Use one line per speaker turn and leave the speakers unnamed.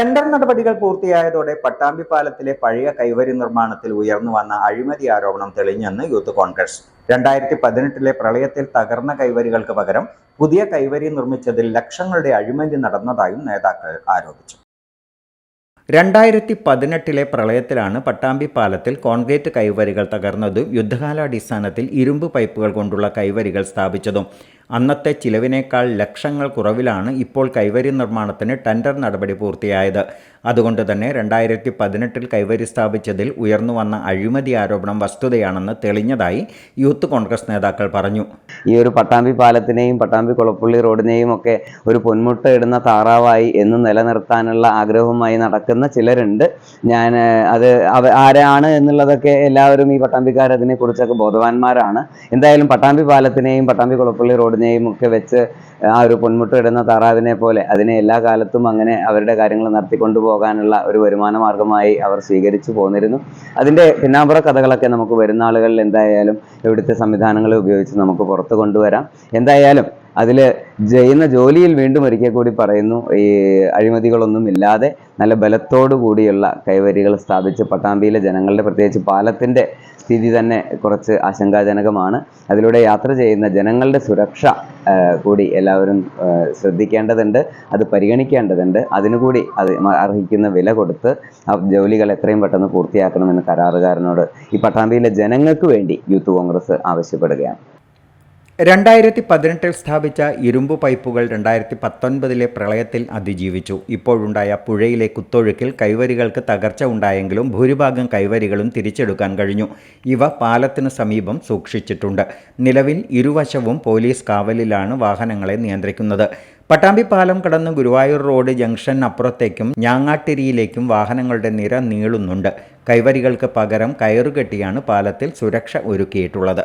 Tender നടപടികൾ പൂർത്തിയായതോടെ പട്ടാമ്പി പാലത്തിലെ പഴയ കൈവരി നിർമ്മാണത്തിൽ ഉയർന്നു വന്ന അഴിമതി ആരോപണം തെളിഞ്ഞെന്ന് യൂത്ത് കോൺഗ്രസ്. രണ്ടായിരത്തി പതിനെട്ടിലെ പ്രളയത്തിൽ തകർന്ന കൈവരികൾക്ക് പകരം പുതിയ കൈവരി നിർമ്മിച്ചതിൽ ലക്ഷങ്ങളുടെ അഴിമതി നടന്നതായും നേതാക്കൾ ആരോപിച്ചു. രണ്ടായിരത്തി പതിനെട്ടിലെ പ്രളയത്തിലാണ് പട്ടാമ്പി പാലത്തിൽ കോൺക്രീറ്റ് കൈവരികൾ തകർന്നതും യുദ്ധകാലാടിസ്ഥാനത്തിൽ ഇരുമ്പ് പൈപ്പുകൾ കൊണ്ടുള്ള കൈവരികൾ സ്ഥാപിച്ചതും. അന്നത്തെ ചിലവിനേക്കാൾ ലക്ഷങ്ങൾ കുറവിലാണ് ഇപ്പോൾ കൈവരി നിർമ്മാണത്തിന് ടെൻഡർ നടപടി പൂർത്തിയായത്. അതുകൊണ്ട് തന്നെ രണ്ടായിരത്തി പതിനെട്ടിൽ കൈവരി സ്ഥാപിച്ചതിൽ ഉയർന്നു വന്ന അഴിമതി ആരോപണം വസ്തുതയാണെന്ന് തെളിഞ്ഞതായി യൂത്ത് കോൺഗ്രസ് നേതാക്കൾ പറഞ്ഞു.
ഈ ഒരു പട്ടാമ്പി പാലത്തിനെയും പട്ടാമ്പി കുളപ്പള്ളി റോഡിനെയും ഒക്കെ ഒരു പൊന്മുട്ട ഇടുന്ന താറാവായി എന്ന് നിലനിർത്താനുള്ള ആഗ്രഹവുമായി നടക്കുന്ന ചിലരുണ്ട്. ഞാൻ അത് ആരാണ് എന്നുള്ളതൊക്കെ എല്ലാവരും ഈ പട്ടാമ്പിക്കാരതിനെക്കുറിച്ചൊക്കെ ബോധവാന്മാരാണ്. എന്തായാലും പട്ടാമ്പി പാലത്തിനെയും പട്ടാമ്പി കുളപ്പള്ളി റോഡിനെയും ഒക്കെ വെച്ച് ആ ഒരു പൊന്മുട്ട ഇടുന്ന താറാവിനെ പോലെ അതിനെ എല്ലാ കാലത്തും അങ്ങനെ അവരുടെ കാര്യങ്ങൾ നടത്തിക്കൊണ്ടു പോകാനുള്ള ഒരു വരുമാന മാർഗമായി അവർ സ്വീകരിച്ചു പോന്നിരുന്നു. അതിന്റെ പിന്നാമ്പുറ കഥകളൊക്കെ നമുക്ക് വരുന്ന ആളുകളിൽ എന്തായാലും ഇവിടുത്തെ സംവിധാനങ്ങളെ ഉപയോഗിച്ച് നമുക്ക് പുറത്തു കൊണ്ടുവരാം. എന്തായാലും അതിൽ ചെയ്യുന്ന ജോലിയിൽ വീണ്ടും ഒരിക്കൽ കൂടി പറയുന്നു ഈ അഴിമതികളൊന്നും ഇല്ലാതെ നല്ല ബലത്തോടു കൂടിയുള്ള കൈവരികൾ സ്ഥാപിച്ച് പട്ടാമ്പിയിലെ ജനങ്ങളുടെ പ്രത്യേകിച്ച് പാലത്തിന്റെ സ്ഥിതി തന്നെ കുറച്ച് ആശങ്കാജനകമാണ്. അതിലൂടെ യാത്ര ചെയ്യുന്ന ജനങ്ങളുടെ സുരക്ഷ കൂടി എല്ലാവരും ശ്രദ്ധിക്കേണ്ടതുണ്ട് അത് പരിഗണിക്കേണ്ടതുണ്ട്. അതിനുകൂടി അത് അർഹിക്കുന്ന വില കൊടുത്ത് ആ ജോലികൾ എത്രയും പെട്ടെന്ന് പൂർത്തിയാക്കണമെന്ന് കരാറുകാരനോട് ഈ പട്ടാമ്പിയിലെ ജനങ്ങൾക്ക് വേണ്ടി യൂത്ത് കോൺഗ്രസ് ആവശ്യപ്പെടുകയാണ്.
രണ്ടായിരത്തി പതിനെട്ടിൽ സ്ഥാപിച്ച ഇരുമ്പ് പൈപ്പുകൾ രണ്ടായിരത്തി പത്തൊൻപതിലെ പ്രളയത്തിൽ അതിജീവിച്ചു. ഇപ്പോഴുണ്ടായ പുഴയിലെ കുത്തൊഴുക്കിൽ കൈവരികൾക്ക് തകർച്ച ഉണ്ടായെങ്കിലും ഭൂരിഭാഗം കൈവരികളും തിരിച്ചെടുക്കാൻ കഴിഞ്ഞു. ഇവ പാലത്തിന് സമീപം സൂക്ഷിച്ചിട്ടുണ്ട്. നിലവിൽ ഇരുവശവും പോലീസ് കാവലിലാണ് വാഹനങ്ങളെ നിയന്ത്രിക്കുന്നത്. പട്ടാമ്പി പാലം കടന്ന് ഗുരുവായൂർ റോഡ് ജംഗ്ഷൻ അപ്പുറത്തേക്കും ഞാങ്ങാട്ടിരിയിലേക്കും വാഹനങ്ങളുടെ നിര നീളുന്നുണ്ട്. കൈവരികൾക്ക് പകരം കയറുകെട്ടിയാണ് പാലത്തിൽ സുരക്ഷ ഒരുക്കിയിട്ടുള്ളത്.